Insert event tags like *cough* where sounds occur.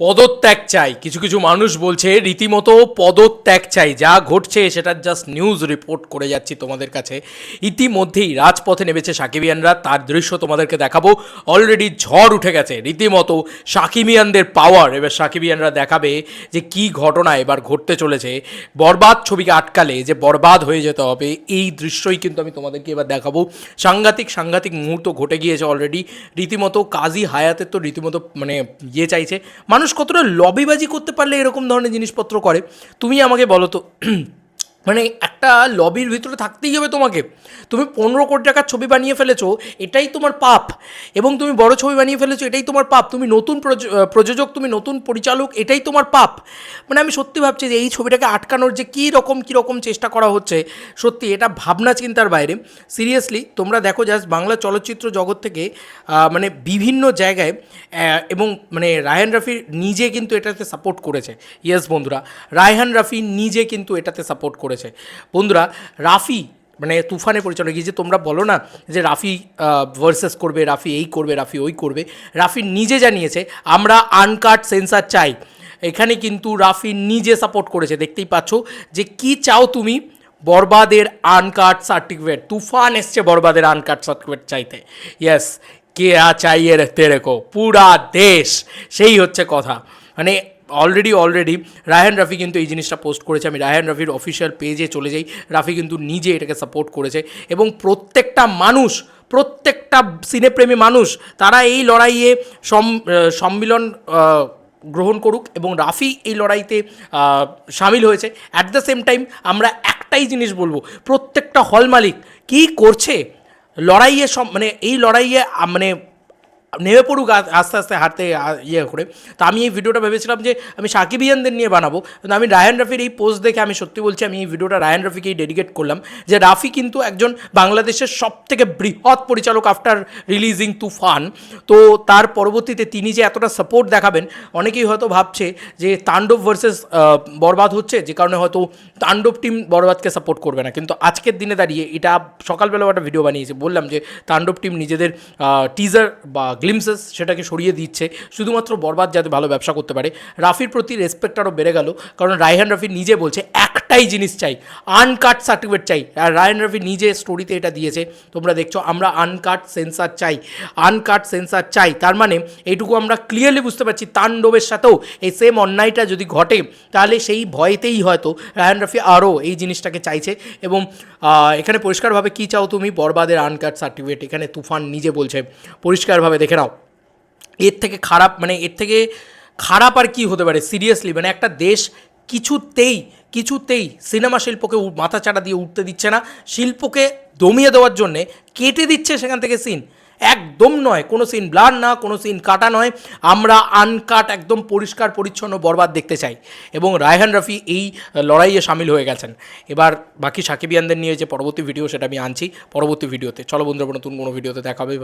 পদত্যাগ চাই। কিছু কিছু মানুষ বলছে, রীতিমতো পদত্যাগ চাই। যা ঘটছে সেটার জাস্ট নিউজ রিপোর্ট করে যাচ্ছি তোমাদের কাছে। ইতিমধ্যেই রাজপথে নেমেছে সাকিবিয়ানরা। তার দৃশ্য তোমাদেরকে দেখাবো। অলরেডি ঝড় উঠে গেছে। রীতিমতো সাকিবিয়ানদের পাওয়ার এবার সাকিবিয়ানরা দেখাবে যে কি ঘটনা এবার ঘটতে চলেছে। বরবাদ ছবিকে আটকালে যে বরবাদ হয়ে যেতে হবে, এই দৃশ্যই কিন্তু আমি তোমাদেরকে এবার দেখাবো। সাংঘাতিক সাংঘাতিক মুহূর্ত ঘটে গিয়েছে অলরেডি রীতিমতো কাজী হায়াতের তো রীতিমতো মানে ইয়ে চাইছে। মানুষ কতটা লবিবাজি করতে পারলে এরকম ধরনের জিনিসপত্র করে? তুমি আমাকে বলো তো। *clears throat* মানে একটা লবির ভিতরে থাকতেই হবে তোমাকে। তুমি পনেরো কোটি টাকার ছবি বানিয়ে ফেলেছো, এটাই তোমার পাপ। এবং তুমি বড় ছবি বানিয়ে ফেলেছো, এটাই তোমার পাপ। তুমি নতুন প্রয- প্রযোজক, তুমি নতুন পরিচালক, এটাই তোমার পাপ। মানে আমি সত্যি ভাবছি যে এই ছবিটাকে আটকানোর যে কী রকম কী রকম চেষ্টা করা হচ্ছে, সত্যি এটা ভাবনা চিন্তার বাইরে। সিরিয়াসলি তোমরা দেখো জাস্ট বাংলা চলচ্চিত্র জগৎ থেকে মানে বিভিন্ন জায়গায় এবং মানে রায়হান রাফি নিজে কিন্তু এটাতে সাপোর্ট করেছে। ইয়েস বন্ধুরা, রায়হান রাফি নিজে কিন্তু এটাতে সাপোর্ট করেছে। বন্ধুরা, রাফি মানে তুফানে পরিচালক, এই যে তোমরা বলো না যে রাফি ভার্সেস করবে, রাফি এই করবে, রাফি ওই করবে, রাফি নিজে জানিয়েছে, আমরা আনকাট সেন্সার চাই। এখানে কিন্তু রাফি নিজে সাপোর্ট করেছে, দেখতেই পাচ্ছ যে কি চাও তুমি? বরবাদের আনকাট সার্টিফিকেট তুফান এসছে বরবাদের আনকাট সার্টিফিকেট চাইতে। ইয়েস কে আ চাইয়ে রেখতে রেখো, পুরা দেশ, সেই হচ্ছে কথা। মানে অলরেডি অলরেডি রায়হান রাফি কিন্তু এই জিনিসটা পোস্ট করেছে। আমি রায়হান রাফির অফিসিয়াল পেজে চলে যাই। রাফি কিন্তু নিজে এটাকে সাপোর্ট করেছে এবং প্রত্যেকটা মানুষ, প্রত্যেকটা সিনেপ্রেমী মানুষ, তারা এই লড়াইয়ে সম- সম্মিলন গ্রহণ করুক এবং রাফি এই লড়াইতে সামিল হয়েছে। অ্যাট দ্য সেম টাইম আমরা একটাই জিনিস বলব, প্রত্যেকটা হল মালিক কী করছে? লড়াইয়ে সব মানে এই লড়াইয়ে মানে নেমে পড়ুক আস্তে আস্তে হাঁটতে ইয়ে করে। তো আমি এই ভিডিওটা ভেবেছিলাম যে আমি সাকিবিয়ানদের নিয়ে বানাবো। কিন্তু আমি রায়ান রাফির এই পোস্ট দেখে আমি সত্যি বলছি, আমি এই ভিডিওটা রায়ান রাফিকেই ডেডিকেট করলাম যে রাফি কিন্তু একজন বাংলাদেশের সব থেকে বৃহৎ পরিচালক আফটার রিলিজিং তুফান। তো তার পরবর্তীতে তিনি যে এতটা সাপোর্ট দেখাবেন, অনেকেই হয়তো ভাবছে যে তাণ্ডব ভার্সেস বরবাদ হচ্ছে, যে কারণে হয়তো তাণ্ডব টিম বরবাদকে সাপোর্ট করবে না। কিন্তু আজকের দিনে দাঁড়িয়ে এটা সকালবেলাও একটা ভিডিও বানিয়েছে। বললাম যে তাণ্ডব টিম নিজেদের টিজার বা গ্লিমসেস সেটাকে সরিয়ে দিচ্ছে, শুধুমাত্র বরবাদ যাতে ভালো ব্যবসা করতে পারে। রাফির প্রতি রেসপেক্ট আরও বেড়ে গেল, কারণ রায়হান রাফি নিজে বলছে একটাই জিনিস চাই আনকাট সার্টিফিকেট চাই। আর রায়হান রাফি নিজে স্টোরিতে এটা দিয়েছে, তোমরা দেখছ, আমরা আনকাট সেন্সার চাই আনকাট সেন্সার চাই। তার মানে এইটুকু আমরা ক্লিয়ারলি বুঝতে পারছি, তাণ্ডবের সাথেও এই সেম অন্যায়টা যদি ঘটে, তাহলে সেই ভয়তেই হয়তো রায়হান রাফি আরও এই জিনিসটাকে চাইছে। এবং এখানে পরিষ্কারভাবে কী চাও তুমি? বরবাদের আনকাট সার্টিফিকেট এখানে তুফান নিজে বলছে। পরিষ্কারভাবে দেখে নাও। এর থেকে খারাপ মানে এর থেকে খারাপ আর কি হতে পারে? সিরিয়াসলি মানে একটা দেশ কিছুতেই কিছুতেই সিনেমা শিল্পকে মাথাচাড়া দিয়ে উঠতে দিচ্ছে না, শিল্পকে দমিয়ে দেওয়ার জন্যে কেটে দিচ্ছে সেখান থেকে সিন। একদম নয়, কোনো সিন ব্লার না, কোনো সিন কাটা নয়। আমরা আনকাট, একদম পরিষ্কার, পরিচ্ছন্ন, বরবাদ দেখতে চাই। এবং রায়হান রফি এই লড়াইয়ে সামিল হয়ে গেছেন। এবার বাকি সাকিবিয়ানদের নিয়ে যে পরবর্তী ভিডিও সেটা আমি আনছি। পরবর্তী ভিডিওতে চলো বন্ধুরা, নতুন কোনো ভিডিওতে দেখা হবে